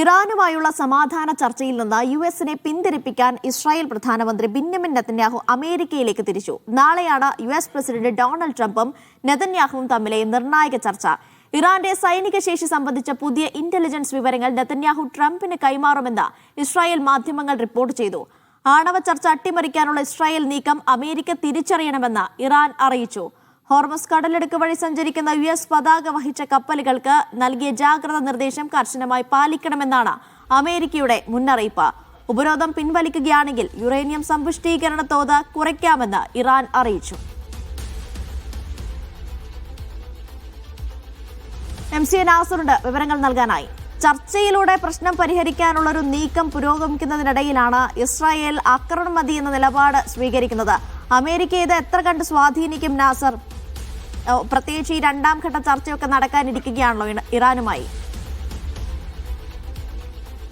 ഇറാനുമായുള്ള സമാധാന ചർച്ചയിൽ നിന്ന് യു എസിനെ പിന്തിരിപ്പിക്കാൻ ഇസ്രായേൽ പ്രധാനമന്ത്രി ബിന്യമിൻ നെതന്യാഹു അമേരിക്കയിലേക്ക് തിരിച്ചു. നാളെയാണ് യു എസ് പ്രസിഡന്റ് ഡൊണാൾഡ് ട്രംപും നെതന്യാഹുവും തമ്മിലെ നിർണായക ചർച്ച. ഇറാന്റെ സൈനിക ശേഷി സംബന്ധിച്ച പുതിയ ഇന്റലിജൻസ് വിവരങ്ങൾ നെതന്യാഹു ട്രംപിന് കൈമാറുമെന്ന് ഇസ്രായേൽ മാധ്യമങ്ങൾ റിപ്പോർട്ട് ചെയ്തു. ആണവ ചർച്ച അട്ടിമറിക്കാനുള്ള ഇസ്രായേൽ നീക്കം അമേരിക്ക തിരിച്ചറിയണമെന്ന് ഇറാൻ അറിയിച്ചു. ഹോർമസ് കടലെടുക്ക് വഴി സഞ്ചരിക്കുന്ന യു എസ് പതാക വഹിച്ച കപ്പലുകൾക്ക് നൽകിയ ജാഗ്രത നിർദ്ദേശം കർശനമായി പാലിക്കണമെന്നാണ് അമേരിക്കയുടെ മുന്നറിയിപ്പ്. ഉപരോധം പിൻവലിക്കുകയാണെങ്കിൽ യുറേനിയം സമ്പുഷ്ടീകരണ തോത് കുറയ്ക്കാമെന്ന് ഇറാൻ അറിയിച്ചു. എം സി വിവരങ്ങൾ നൽകാനായി. ചർച്ചയിലൂടെ പ്രശ്നം പരിഹരിക്കാനുള്ള ഒരു നീക്കം പുരോഗമിക്കുന്നതിനിടയിലാണ് ഇസ്രായേൽ ആക്രമണം മതി എന്ന നിലപാട് സ്വീകരിക്കുന്നത്. അമേരിക്ക ഇത് എത്ര കണ്ട് സ്വാധീനിക്കും നാസർ? പ്രത്യേകിച്ച് ഈ രണ്ടാം ഘട്ട ചർച്ചയൊക്കെ നടക്കാനിരിക്കുകയാണല്ലോ ഇറാനുമായി.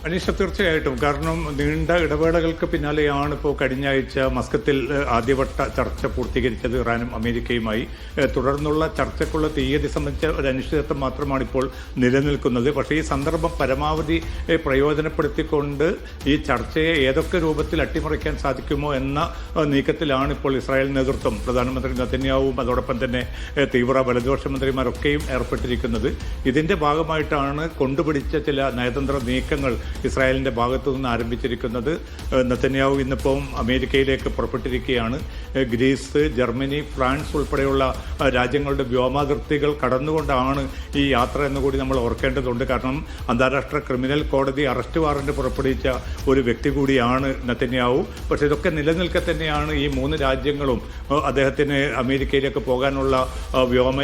അനീഷ തീർച്ചയായിട്ടും. കാരണം നീണ്ട ഇടവേളകൾക്ക് പിന്നാലെയാണ് ഇപ്പോൾ കഴിഞ്ഞ ആഴ്ച മസ്കത്തിൽ ആദ്യവട്ട ചർച്ച പൂർത്തീകരിച്ചത് ഇറാനും അമേരിക്കയുമായി. തുടർന്നുള്ള ചർച്ചയ്ക്കുള്ള തീയതി സംബന്ധിച്ച ഒരു അനിശ്ചിതത്വം മാത്രമാണ് ഇപ്പോൾ നിലനിൽക്കുന്നത്. പക്ഷേ ഈ സന്ദർഭം പരമാവധി പ്രയോജനപ്പെടുത്തിക്കൊണ്ട് ഈ ചർച്ചയെ ഏതൊക്കെ രൂപത്തിൽ അട്ടിമറിക്കാൻ സാധിക്കുമോ എന്ന നീക്കത്തിലാണ് ഇപ്പോൾ ഇസ്രായേൽ നേതൃത്വം പ്രധാനമന്ത്രി നത്തന്യാവും അതോടൊപ്പം തന്നെ തീവ്ര വലതുപക്ഷ മന്ത്രിമാരൊക്കെയും ഏർപ്പെട്ടിരിക്കുന്നത്. ഇതിന്റെ ഭാഗമായിട്ടാണ് കൊണ്ടുപിടിച്ച ചില നയതന്ത്ര നീക്കങ്ങൾ ഇസ്രായേലിന്റെ ഭാഗത്തു നിന്ന് ആരംഭിച്ചിരിക്കുന്നത് നെതന്യാഹു ഇന്നിപ്പം അമേരിക്കയിലേക്ക് പുറപ്പെട്ടിരിക്കുകയാണ്. ഗ്രീസ് ജർമ്മനി ഫ്രാൻസ് ഉൾപ്പെടെയുള്ള രാജ്യങ്ങളുടെ വ്യോമാതിർത്തികൾ കടന്നുകൊണ്ടാണ് ഈ യാത്ര എന്ന് കൂടി നമ്മൾ ഓർക്കേണ്ടതുണ്ട്. കാരണം അന്താരാഷ്ട്ര ക്രിമിനൽ കോടതി അറസ്റ്റ് വാറന്റ് പുറപ്പെടുവിച്ച ഒരു വ്യക്തി കൂടിയാണ് നത്തന്യാവു പക്ഷേ ഇതൊക്കെ നിലനിൽക്കെ തന്നെയാണ് ഈ മൂന്ന് രാജ്യങ്ങളും അദ്ദേഹത്തിന് അമേരിക്കയിലേക്ക് പോകാനുള്ള വ്യോമ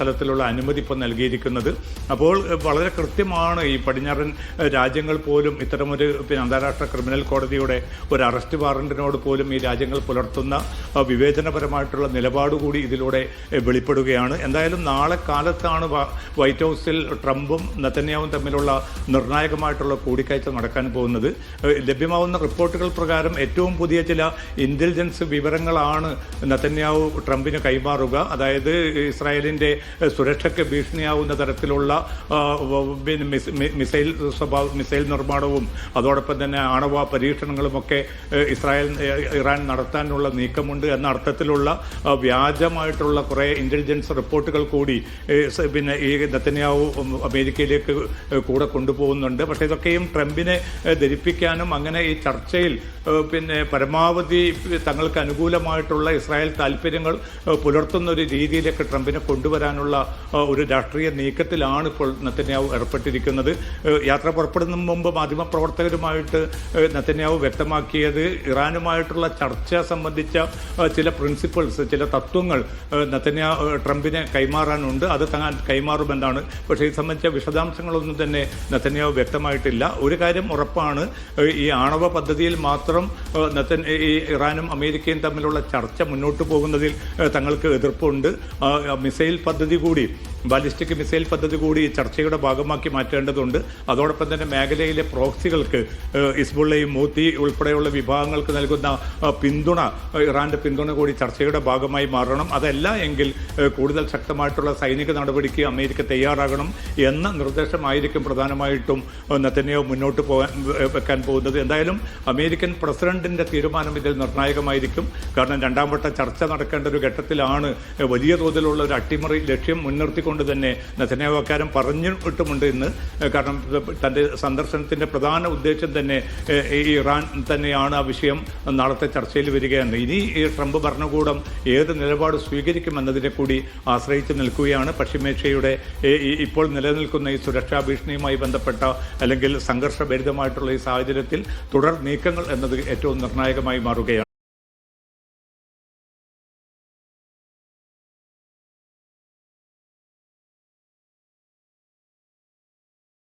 തലത്തിലുള്ള അനുമതി ഇപ്പം നൽകിയിരിക്കുന്നത്. അപ്പോൾ വളരെ കൃത്യമാണ് ഈ പടിഞ്ഞാറൻ രാജ്യങ്ങൾ പോലും ഇത്തരമൊരു പിന്നെ അന്താരാഷ്ട്ര ക്രിമിനൽ കോടതിയുടെ ഒരു അറസ്റ്റ് വാറന്റിനോട് പോലും ഈ രാജ്യങ്ങൾ പുലർത്തുന്ന വിവേചനപരമായിട്ടുള്ള നിലപാടുകൂടി ഇതിലൂടെ വെളിപ്പെടുകയാണ്. എന്തായാലും നാളെ കാലത്താണ് വൈറ്റ് ഹൗസിൽ ട്രംപും നത്തന്യാവും തമ്മിലുള്ള നിർണായകമായിട്ടുള്ള കൂടിക്കാഴ്ച നടക്കാൻ പോകുന്നത്. ലഭ്യമാവുന്ന റിപ്പോർട്ടുകൾ പ്രകാരം ഏറ്റവും പുതിയ ചില ഇന്റലിജൻസ് വിവരങ്ങളാണ് നെതന്യാവു ട്രംപിന് കൈമാറുക. അതായത് ഇസ്രായേലിന്റെ സുരക്ഷയ്ക്ക് ഭീഷണിയാവുന്ന തരത്തിലുള്ള മിസൈൽ സ്വഭാവ മിസൈൽ നിർമ്മാണവും അതോടൊപ്പം തന്നെ ആണവ പരീക്ഷണങ്ങളുമൊക്കെ ഇസ്രായേൽ ഇറാൻ നടത്താനുള്ള നീക്കമുണ്ട്. എന്ന അർത്ഥത്തിലുള്ള വ്യാജമായിട്ടുള്ള കുറേ ഇന്റലിജൻസ് റിപ്പോർട്ടുകൾ കൂടി പിന്നെ ഈ നെത്തന്യാവു അമേരിക്കയിലേക്ക് കൂടെ കൊണ്ടുപോകുന്നുണ്ട്. പക്ഷേ ഇതൊക്കെയും ട്രംപിനെ ധരിപ്പിക്കാനും അങ്ങനെ ഈ ചർച്ചയിൽ പിന്നെ പരമാവധി തങ്ങൾക്ക് അനുകൂലമായിട്ടുള്ള ഇസ്രായേൽ താല്പര്യങ്ങൾ പുലർത്തുന്ന ഒരു രീതിയിലേക്ക് ട്രംപിനെ കൊണ്ടുവരാനുള്ള ഒരു രാഷ്ട്രീയ നീക്കത്തിലാണ് ഇപ്പോൾ നത്തന്യാവു ഏർപ്പെട്ടിരിക്കുന്നത്. യാത്ര പുറപ്പെടുന്ന മുമ്പ് മാധ്യമപ്രവർത്തകരുമായിട്ട് നത്തന്യാവു വ്യക്തമാക്കിയത് ഇറാനുമായിട്ടുള്ള ചർച്ച സംബന്ധിച്ച ചില പ്രിൻസിപ്പിൾസ് ചില തത്വങ്ങൾ ഏഹ് ട്രംപിനെ കൈമാറാനുണ്ട്. അത് താൻ കൈമാറുമെന്നാണ്. പക്ഷേ ഇത് സംബന്ധിച്ച വിശദാംശങ്ങളൊന്നും തന്നെ നത്തന്യാവ് വ്യക്തമായിട്ടില്ല. ഒരു കാര്യം ഉറപ്പാണ് ഈ ആണവ പദ്ധതിയിൽ മാത്രം നെത്തൻ ഈ ഇറാനും അമേരിക്കയും തമ്മിലുള്ള ചർച്ച മുന്നോട്ട് പോകുന്നതിൽ തങ്ങൾക്ക് എതിർപ്പുണ്ട്. മിസൈൽ പദ്ധതി കൂടി ബാലിസ്റ്റിക് മിസൈൽ പദ്ധതി കൂടി ചർച്ചയുടെ ഭാഗമാക്കി മാറ്റേണ്ടതുണ്ട്. അതോടൊപ്പം തന്നെ മേഖലയിലെ പ്രോക്സികൾക്ക് ഇസ്ബുള്ളയും മൂത്തി ഉൾപ്പെടെയുള്ള വിഭാഗങ്ങൾക്ക് നൽകുന്ന പിന്തുണ ഇറാന്റെ പിന്തുണ കൂടി ചർച്ചയുടെ ഭാഗമായി മാറണം. അതല്ല എങ്കിൽ കൂടുതൽ ശക്തമായിട്ടുള്ള സൈനിക നടപടിക്ക് അമേരിക്ക തയ്യാറാകണം എന്ന നിർദ്ദേശമായിരിക്കും പ്രധാനമായിട്ടും ഏഹ് മുന്നോട്ട് പോകാൻ വെക്കാൻ പോകുന്നത്. എന്തായാലും അമേരിക്കൻ പ്രസിഡന്റിന്റെ തീരുമാനം ഇതിൽ നിർണായകമായിരിക്കും. കാരണം രണ്ടാം വട്ട ചർച്ച നടക്കേണ്ട ഒരു ഘട്ടത്തിലാണ് വലിയ തോതിലുള്ള ഒരു അട്ടിമറി ലക്ഷ്യം മുൻനിർത്തിക്കൊണ്ട് തന്നെ നെതന്യാഹു അക്കാര്യം പറഞ്ഞിട്ടുമുണ്ട് ഇന്ന്. കാരണം തന്റെ സന്ദർശനത്തിന്റെ പ്രധാന ഉദ്ദേശം തന്നെ ഇറാൻ തന്നെയാണ് ആ വിഷയം നാളത്തെ ചർച്ചയിൽ വരികയാണ് ഇനി ഈ ട്രംപ് ഭരണകൂടം ഏത് നിലപാട് സ്വീകരിക്കുമെന്നതിനെ കൂടി ആശ്രയിച്ച് നിൽക്കുകയാണ് പശ്ചിമേഷ്യയുടെ ഇപ്പോൾ നിലനിൽക്കുന്ന ഈ സുരക്ഷാ ഭീഷണിയുമായി ബന്ധപ്പെട്ട അല്ലെങ്കിൽ സംഘർഷഭരിതമായിട്ടുള്ള ഈ സാഹചര്യത്തിൽ തുടർ നീക്കങ്ങൾ എന്നത് ഏറ്റവും നിർണായകമായി മാറുകയാണ്.